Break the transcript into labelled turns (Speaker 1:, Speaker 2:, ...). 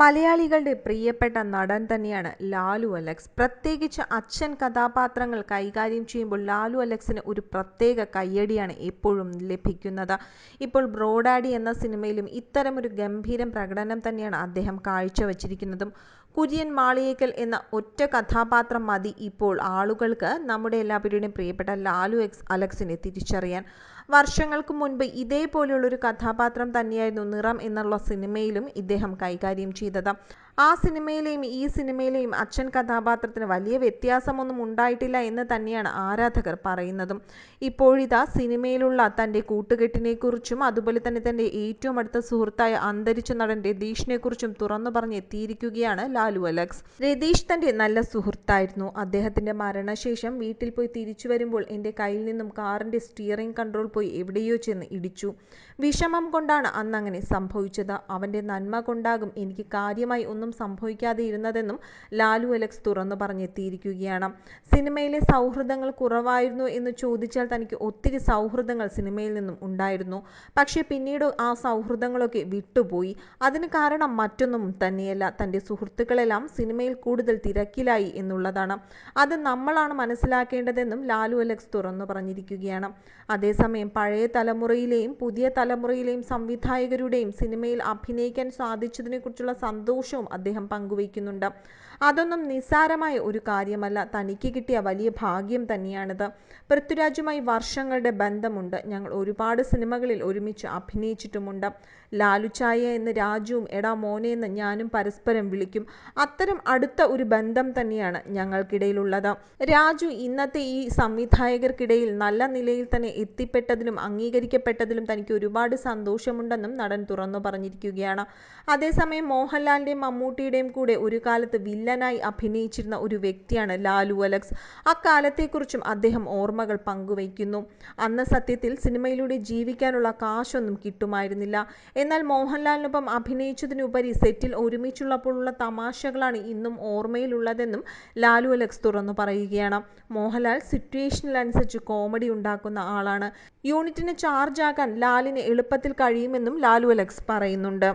Speaker 1: മലയാളികളുടെ പ്രിയപ്പെട്ട നടൻ തന്നെയാണ് ലാലു അലക്സ്. പ്രത്യേകിച്ച് അച്ഛൻ കഥാപാത്രങ്ങൾ കൈകാര്യം ചെയ്യുമ്പോൾ ലാലു അലക്സിന് ഒരു പ്രത്യേക കയ്യടിയാണ് എപ്പോഴും ലഭിക്കുന്നത്. ഇപ്പോൾ ബ്രോഡാഡി എന്ന സിനിമയിലും ഇത്തരമൊരു ഗംഭീരം പ്രകടനം തന്നെയാണ് അദ്ദേഹം കാഴ്ചവച്ചിരിക്കുന്നതും. കുര്യൻ മാളിയേക്കൽ എന്ന ഒറ്റ കഥാപാത്രം മതി ഇപ്പോൾ ആളുകൾക്ക് നമ്മുടെ എല്ലാവരുടെയും പ്രിയപ്പെട്ട ലാലു എക്സ് അലക്സിനെ തിരിച്ചറിയാൻ. വർഷങ്ങൾക്ക് മുൻപ് ഇതേപോലെയുള്ളൊരു കഥാപാത്രം തന്നെയായിരുന്നു നിറം എന്നുള്ള സിനിമയിലും ഇദ്ദേഹം കൈകാര്യം ചെയ്തത്. ആ സിനിമയിലെയും ഈ സിനിമയിലെയും അച്ഛൻ കഥാപാത്രത്തിന് വലിയ വ്യത്യാസമൊന്നും ഉണ്ടായിട്ടില്ല എന്ന് തന്നെയാണ് ആരാധകർ പറയുന്നതും. ഇപ്പോഴിതാ സിനിമയിലുള്ള തന്റെ കൂട്ടുകെട്ടിനെക്കുറിച്ചും അതുപോലെ തന്നെ തന്റെ ഏറ്റവും അടുത്ത സുഹൃത്തായ അന്തരിച്ച നടൻ രതീഷിനെക്കുറിച്ചും തുറന്നു പറഞ്ഞെത്തിയിരിക്കുകയാണ് ലാലു അലക്സ്. രതീഷ് തന്റെ നല്ല സുഹൃത്തായിരുന്നു. അദ്ദേഹത്തിന്റെ മരണശേഷം വീട്ടിൽ പോയി തിരിച്ചു വരുമ്പോൾ എന്റെ കയ്യിൽ നിന്നും കാറിന്റെ സ്റ്റിയറിംഗ് കൺട്രോൾ പോയി എവിടെയോ ചെന്ന് ഇടിച്ചു. വിഷമം കൊണ്ടാണ് അന്നങ്ങനെ സംഭവിച്ചത്. അവന്റെ നന്മ കൊണ്ടാകും എനിക്ക് കാര്യമായി ഒന്നും സംഭവിക്കാതെ ഇരുന്നതെന്നും ലാലു അലക്സ് തുറന്നു പറഞ്ഞെത്തിയിരിക്കുകയാണ്. സിനിമയിലെ സൗഹൃദങ്ങൾ കുറവായിരുന്നു എന്ന് ചോദിച്ചാൽ തനിക്ക് ഒത്തിരി സൗഹൃദങ്ങൾ സിനിമയിൽ നിന്നും ഉണ്ടായിരുന്നു. പക്ഷേ പിന്നീട് ആ സൗഹൃദങ്ങളൊക്കെ വിട്ടുപോയി. അതിന് കാരണം മറ്റൊന്നും തന്നെയല്ല. തന്റെ സുഹൃത്തുക്കളെല്ലാം സിനിമയിൽ കൂടുതൽ തിരക്കിലായി എന്നുള്ളതാണ്. അത് നമ്മളാണ് മനസ്സിലാക്കേണ്ടതെന്നും ലാലു അലക്സ് തുറന്നു പറഞ്ഞിരിക്കുകയാണ്. അതേസമയം പഴയ തലമുറയിലെയും പുതിയ തലമുറയിലെയും സംവിധായകരുടെയും സിനിമയിൽ അഭിനയിക്കാൻ സാധിച്ചതിനെക്കുറിച്ചുള്ള സന്തോഷവും അദ്ദേഹം പങ്കുവയ്ക്കുന്നുണ്ട്. അതൊന്നും നിസ്സാരമായ ഒരു കാര്യമല്ല. തനിക്ക് കിട്ടിയ വലിയ ഭാഗ്യം തന്നെയാണിത്. പൃഥ്വിരാജുമായി വർഷങ്ങളുടെ ബന്ധമുണ്ട്. ഞങ്ങൾ ഒരുപാട് സിനിമകളിൽ ഒരുമിച്ച് അഭിനയിച്ചിട്ടുമുണ്ട്. ലാലുചായ എന്ന് രാജുവും എടാ മോനെ എന്ന് ഞാനും പരസ്പരം വിളിക്കും. അത്തരം അടുത്ത ഒരു ബന്ധം തന്നെയാണ് ഞങ്ങൾക്കിടയിലുള്ളത്. രാജു ഇന്നത്തെ ഈ സംവിധായകർക്കിടയിൽ നല്ല നിലയിൽ തന്നെ എത്തിപ്പെട്ടതിലും അംഗീകരിക്കപ്പെട്ടതിലും തനിക്ക് ഒരുപാട് സന്തോഷമുണ്ടെന്നും നടൻ തുറന്നു പറഞ്ഞിരിക്കുകയാണ്. അതേസമയം മോഹൻലാലിന്റെയും മമ്മൂട്ടിയുടെയും കൂടെ ഒരു കാലത്ത് വില്ലനായി അഭിനയിച്ചിരുന്ന ഒരു വ്യക്തിയാണ് ലാലു അലക്സ്. അക്കാലത്തെക്കുറിച്ചും അദ്ദേഹം ഓർമ്മകൾ പങ്കുവയ്ക്കുന്നു. അന്ന് സത്യത്തിൽ സിനിമയിലൂടെ ജീവിക്കാനുള്ള കാശൊന്നും കിട്ടുമായിരുന്നില്ല. എന്നാൽ മോഹൻലാലിനൊപ്പം അഭിനയിച്ചതിനുപരി സെറ്റിൽ ഒരുമിച്ചുള്ളപ്പോഴുള്ള തമാശകളാണ് ഇന്നും ഓർമ്മയിലുള്ളതെന്നും ലാലു അലക്സ് തുറന്നു പറയുകയാണ്. മോഹൻലാൽ സിറ്റുവേഷനിലനുസരിച്ച് കോമഡി ഉണ്ടാക്കുന്ന ആളാണ്. യൂണിറ്റിന് ചാർജ് ആക്കാൻ ലാലിന് എളുപ്പത്തിൽ കഴിയുമെന്നും ലാലു അലക്സ് പറയുന്നുണ്ട്.